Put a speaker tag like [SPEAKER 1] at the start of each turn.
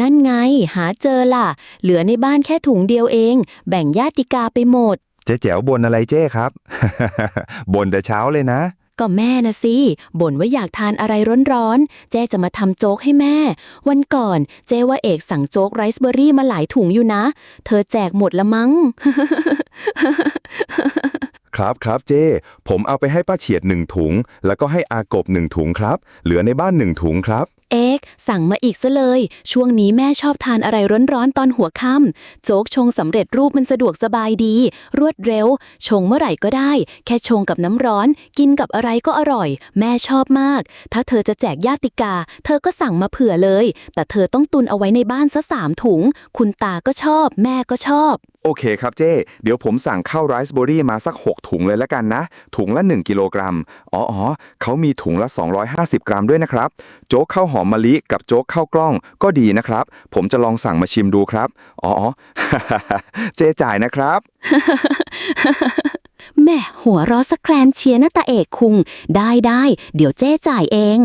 [SPEAKER 1] นั่นไง หาเจอล่ะ เหลือในบ้านแค่ถุงเดียวเอง แบ่งญาติกาไปหมด
[SPEAKER 2] เจ๊แจ๋วบนอะไรเจ้ครับ บนแต่เช้าเลยนะ
[SPEAKER 1] ก็แม่นะสิบ่นว่าอยากทานอะไรร้อนๆ เจ๊จะมาทำโจ๊กให้แม่ วันก่อนเจ๊ว่าเอกสั่งโจ๊กไรซ์เบอร์รี่มาหลายถุงอยู่นะ เธอแจกหมดละมั้ง
[SPEAKER 2] ครับครับเจ้ ผมเอาไปให้ป้าเฉียดหนึ่งถุง แล้วก็ให้อากบหนึ่งถุงครับ เหลือในบ้านหนึ่งถุงครับ
[SPEAKER 1] เอก สั่งมาอีกซะเลย ช่วงนี้แม่ชอบทานอะไรร้อนๆตอนหัวค่ำโจ๊กชงสำเร็จรูปมันสะดวกสบายดี รวดเร็ว ชงเมื่อไหร่ก็ได้ แค่ชงกับน้ำร้อน กินกับอะไรก็อร่อย แม่ชอบมาก ถ้าเธอจะแจกญาติกา เธอก็สั่งมาเผื่อเลย แต่เธอต้องตุนเอาไว้ในบ้านซะสามถุง คุณตาก็ชอบ แม่ก็ชอบ
[SPEAKER 2] โอเคครับเจ้ เดี๋ยวผมสั่งข้าวไรซ์เบอรี่มาสัก 6 ถุงเลยแล้วกันนะ ถุงละ 1 กิโลกรัม อ๋ออเขามีถุงละ 250 กรัมด้วยนะครับ โจ๊กข้าวหอมมะลิกับโจ๊กข้าวกล้องก็ดีนะครับ ผมจะลองสั่งมาชิมดูครับ อ๋อเจ๊จ่ายนะครับ
[SPEAKER 1] แม่หัวร้อสักแคลนเชียร์นะตาเอกคุง ได้ได้ เดี๋ยวเจ๊จ่ายเอง